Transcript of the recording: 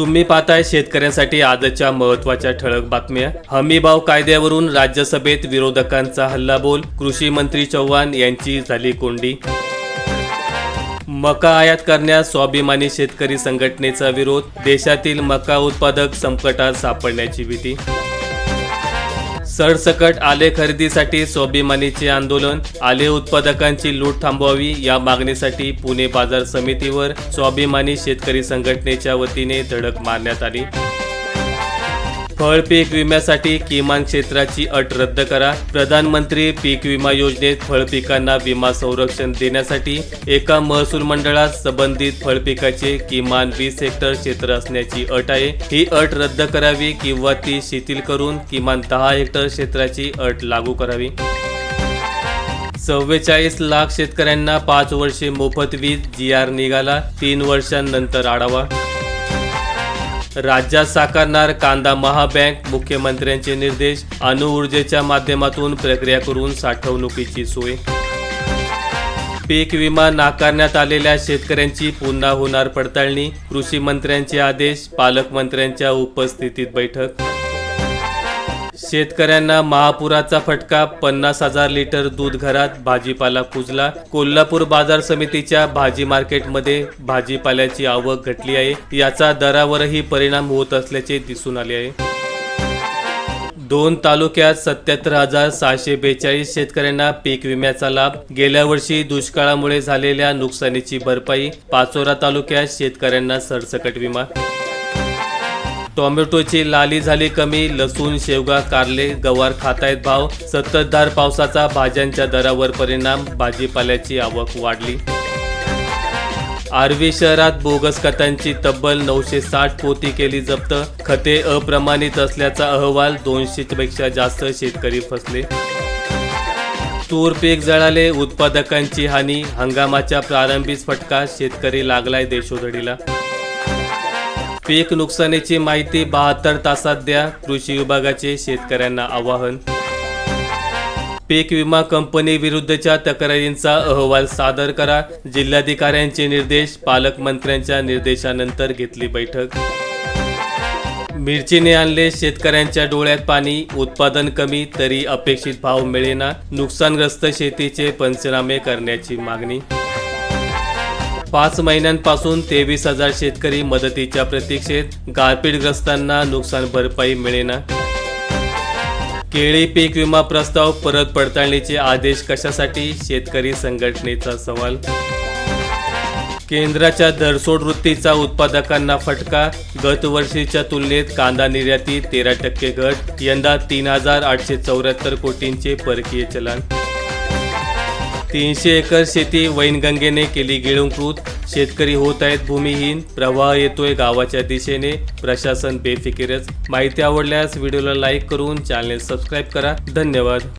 तुम्ही पाहताय शेतकऱ्यांसाठी आजच्या महत्त्वाच्या ठळक बातम्या. हमीभाव कायद्यावरून राज्यसभेत विरोधकांचा हल्लाबोल कृषी मंत्री चव्हाण यांची झाली कोंडी. मका आयात करण्यास स्वाभिमानी शेतकरी संघटनेचा विरोध देशातील मका उत्पादक संकटात सापडण्याची भीती. सरसकट आले खरेदीसाठी स्वाभिमानीचे आंदोलन आले उत्पादकांची लूट थांबवावी या मागणीसाठी पुणे बाजार समितीवर स्वाभिमानी शेतकरी संघटनेच्या वतीने धडक मारण्यात आली. फळ पीक विम्यासाठी किमान क्षेत्राची अट रद्द करा. प्रधानमंत्री पीक विमा योजनेत फळ पिकांना विमा संरक्षण देण्यासाठी एका महसूल मंडळात संबंधित फळ पिकाचे किमान वीस हेक्टर क्षेत्र असण्याची अट आहे. ही अट रद्द करावी किंवा ती शिथिल करून किमान दहा हेक्टर क्षेत्राची अट लागू करावी. चव्वेचाळीस लाख शेतकऱ्यांना पाच वर्षे मोफत वीज जी आर निघाला. तीन वर्षांनंतर आढावा. राज्यात साकारणार कांदा महाबँक मुख्यमंत्र्यांचे निर्देश अणुऊर्जेच्या माध्यमातून प्रक्रिया करून साठवणुकीची सोय. पीक विमा नाकारण्यात आलेल्या शेतकऱ्यांची पुन्हा होणार पडताळणी कृषी मंत्र्यांचे आदेश पालकमंत्र्यांच्या उपस्थितीत बैठक. शेतकऱ्यांना महापुराचा फटका पन्नास हजार लिटर दूध घरात भाजीपाला कुजला. कोल्हापूर बाजार समितीच्या भाजी मार्केटमध्ये भाजीपाल्याची आवक घटली आहे. याचा दरावरही परिणाम होत असल्याचे दिसून आले आहे. दोन तालुक्यात सत्याहत्तर हजार सहाशे बेचाळीस शेतकऱ्यांना पीक विम्याचा लाभ. गेल्या वर्षी दुष्काळामुळे झालेल्या नुकसानीची भरपाई. पाचोरा तालुक्यात शेतकऱ्यांना सरसकट विमा. टोमॅटोची लाली झाली कमी लसूण शेवगा कारले गवार खातायत भाव सततधार पावसाचा भाज्यांच्या दरावर परिणाम भाजीपाल्याची आवक वाढली. आर्वी शहरात बोगस खतांची तब्बल नऊशे साठ पोती केली जप्त खते अप्रमाणित असल्याचा अहवाल दोनशे पेक्षा जास्त शेतकरी फसले. तूर पीक जळाले उत्पादकांची हानी हंगामाच्या प्रारंभीच फटका शेतकरी लागलाय देशोधडीला. पीक नुकसानीची माहिती बहात्तर तासात द्या कृषी विभागाचे शेतकऱ्यांना आवाहन. पीक विमा कंपनी विरुद्धच्या तक्रारींचा अहवाल सादर करा. जिल्हाधिकाऱ्यांचे निर्देश पालकमंत्र्यांच्या निर्देशानंतर घेतली बैठक. मिरचीने आणले शेतकऱ्यांच्या डोळ्यात पाणी उत्पादन कमी तरी अपेक्षित भाव मिळेना. नुकसानग्रस्त शेतीचे पंचनामे करण्याची मागणी. पाच महिन्यांपासून तेवीस हजार शेतकरी मदतीच्या प्रतीक्षेत गारपीटग्रस्तांना नुकसान भरपाई मिळेना. केळी पीक विमा प्रस्ताव परत पडताळणीचे आदेश कशासाठी? शेतकरी संघटनेचा सवाल. केंद्राच्या दरसोड वृत्तीचा उत्पादकांना फटका. गत वर्षीच्या तुलनेत कांदा निर्यातीत तेरा टक्के घट. यंदा तीन हजार आठशे चौऱ्याहत्तर कोटींचे परकीय चलन. तीनशे एकर शेती वैनगंगेने केली गिळंकृत. शेतकरी होत आहेत भूमिहीन. प्रवाह येतोय गावाच्या दिशेने. प्रशासन बेफिकिरच. माहिती आवडल्यास व्हिडिओला लाईक करून चॅनल सबस्क्राईब करा. धन्यवाद.